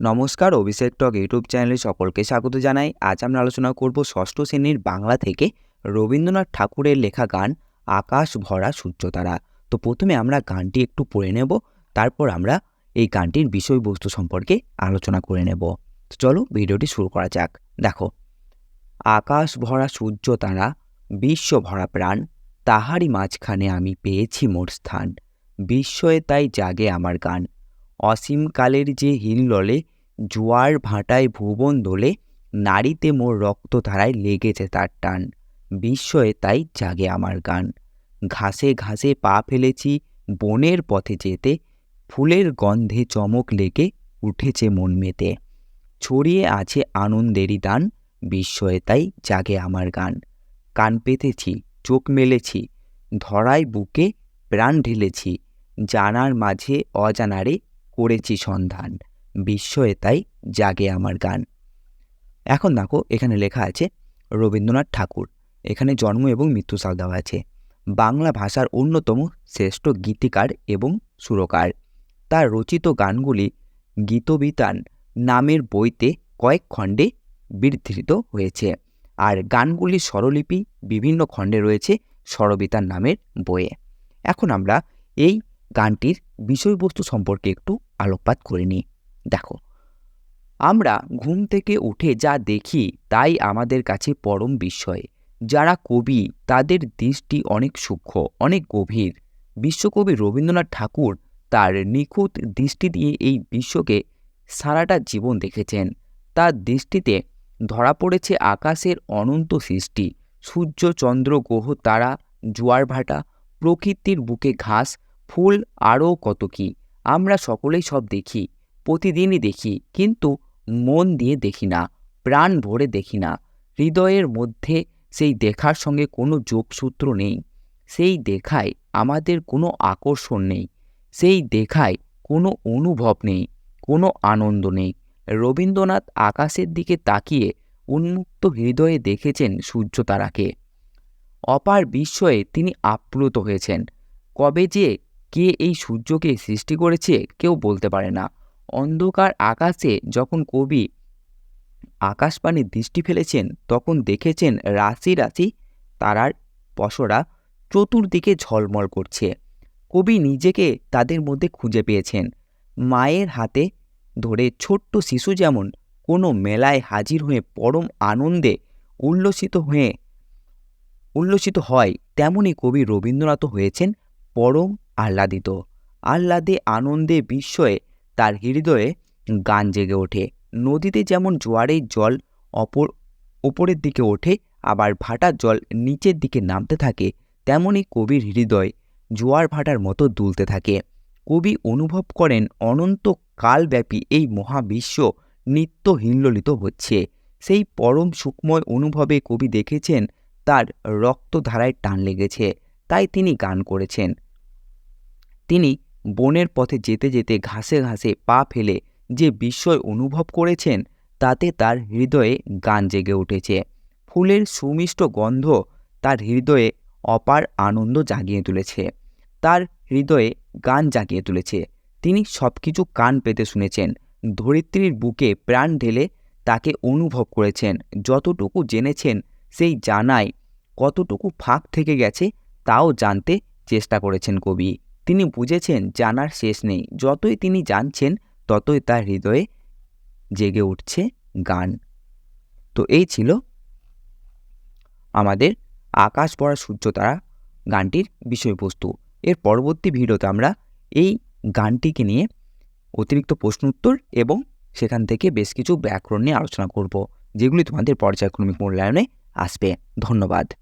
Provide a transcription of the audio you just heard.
নমস্কার, অভিষেক টক ইউটিউব চ্যানেলে সকলকে স্বাগত জানাই। আজ আমরা আলোচনা করব ষষ্ঠ শ্রেণির বাংলা থেকে রবীন্দ্রনাথ ঠাকুরের লেখা গান আকাশ ভরা সূর্যতারা। তো প্রথমে আমরা গানটি একটু পড়ে নেব, তারপর আমরা এই গানটির বিষয়বস্তু সম্পর্কে আলোচনা করে নেব। তো চলো ভিডিওটি শুরু করা যাক। দেখো, আকাশ ভরা সূর্য তারা বিশ্ব ভরা প্রাণ, তাহারই মাঝখানে আমি পেয়েছি মোর স্থান। বিস্ময়ে তাই জাগে আমার গান। অসীমকালের যে হিল্ললে জোয়ার ভাটায় ভুবন দোলে, নারীতে মোর রক্তধারায় লেগেছে তার টান। বিস্ময়ে তাই জাগে আমার গান। ঘাসে ঘাসে পা ফেলেছি বনের পথে যেতে, ফুলের গন্ধে চমক লেগে উঠেছে মন মেতে। ছড়িয়ে আছে আনন্দেরই দান, বিস্ময়ে তাই জাগে আমার গান। কান পেতেছি, চোখ মেলেছি, ধরায় বুকে প্রাণ ঢেলেছি, জানার মাঝে অজানারে করেছি সন্ধান। বিস্ময়ে তাই জাগে আমার গান। এখন দেখো, এখানে লেখা আছে, রবীন্দ্রনাথ ঠাকুর। এখানে জন্ম এবং মৃত্যুসাল দেওয়া আছে। বাংলা ভাষার অন্যতম শ্রেষ্ঠ গীতিকার এবং সুরকার। তার রচিত গানগুলি গীতবিতান নামের বইতে কয়েক খণ্ডে বিধৃত হয়েছে। আর গানগুলির স্বরলিপি বিভিন্ন খণ্ডে রয়েছে, স্বরবিতান নামের বইয়ে। এখন আমরা এই গানটির বিষয়বস্তু সম্পর্কে একটু আলোকপাত করে নিই। দেখো, আমরা ঘুম থেকে উঠে যা দেখি তাই আমাদের কাছে পরম বিস্ময়। যারা কবি, তাদের দৃষ্টি অনেক সূক্ষ্ম, অনেক গভীর। বিশ্বকবি রবীন্দ্রনাথ ঠাকুর তার নিখুঁত দৃষ্টি দিয়ে এই বিশ্বকে সারাটা জীবন দেখেছেন। তার দৃষ্টিতে ধরা পড়েছে আকাশের অনন্ত সৃষ্টি, সূর্য, চন্দ্র, গ্রহ, তারা, জোয়ার ভাটা, প্রকৃতির বুকে ঘাস ফুল আরও কত কি? আমরা সকলেই সব দেখি, প্রতিদিনই দেখি, কিন্তু মন দিয়ে দেখি না, প্রাণ ভরে দেখি না। হৃদয়ের মধ্যে সেই দেখার সঙ্গে কোনো যোগসূত্র নেই। সেই দেখায় আমাদের কোনো আকর্ষণ নেই। সেই দেখায় কোনো অনুভব নেই, কোনো আনন্দ নেই। রবীন্দ্রনাথ আকাশের দিকে তাকিয়ে উন্মুক্ত হৃদয়ে দেখেছেন সূর্য তারাকে। অপার বিস্ময়ে তিনি আপ্লুত হয়েছেন। কবে যে কে এই সূর্যকে সৃষ্টি করেছে কেউ বলতে পারে না। অন্ধকার আকাশে যখন কবি আকাশবাণী দৃষ্টি ফেলেছেন, তখন দেখেছেন রাশি রাশি তারার পশরা চতুর্দিকে ঝলমল করছে। কবি নিজেকে তাদের মধ্যে খুঁজে পেয়েছেন। মায়ের হাতে ধরে ছোট্ট শিশু যেমন কোনো মেলায় হাজির হয়ে পরম আনন্দে উল্লসিত হয়ে, উল্লসিত হয়, তেমনি কবি রবীন্দ্রনাথ হয়েছেন পরম আহ্লাদিত। আহ্লাদে আনন্দে বিস্ময়ে তার হৃদয়ে গান জেগে ওঠে। নদীতে যেমন জোয়ারের জল অপর, ওপরের দিকে ওঠে, আবার ভাটার জল নিচের দিকে নামতে থাকে তেমনি কবির হৃদয় জোয়ার ভাটার মতো দুলতে থাকে। কবি অনুভব করেন অনন্ত কালব্যাপী এই মহাবিশ্ব নিত্য হিল্লোলিত হচ্ছে। সেই পরম সুখময় অনুভবে কবি দেখেছেন তার রক্তধারায় টান লেগেছে, তাই তিনি গান করেছেন। তিনি বনের পথে যেতে যেতে ঘাসে ঘাসে পা ফেলে যে বিস্ময় অনুভব করেছেন, তাতে তার হৃদয়ে গান জেগে উঠেছে। ফুলের সুমিষ্ট গন্ধ তার হৃদয়ে অপার আনন্দ জাগিয়ে তুলেছে। তার হৃদয়ে গান জাগিয়ে তুলেছে। তিনি সব কিছু কান পেতে শুনেছেন। ধরিত্রীর বুকে প্রাণ ঢেলে তাকে অনুভব করেছেন। যতটুকু জেনেছেন, সেই জানায় কতটুকু ফাঁক থেকে গেছে, তাও জানতে চেষ্টা করেছেন কবি। তিনি বুঝেছেন জানার শেষ নেই। যতই তিনি জানছেন, ততই তার হৃদয়ে জেগে উঠছে গান। তো এই ছিল আমাদের আকাশ পড়া সূর্য তারা গানটির বিষয়বস্তু। এর পরবর্তী ভিডিওতে আমরা এই গানটিকে নিয়ে অতিরিক্ত প্রশ্ন উত্তর এবং সেখান থেকে বেশ কিছু ব্যাকরণ নিয়ে আলোচনা করব, যেগুলি তোমাদের পর্যায়ক্রমিক মূল্যায়নে আসবে। ধন্যবাদ।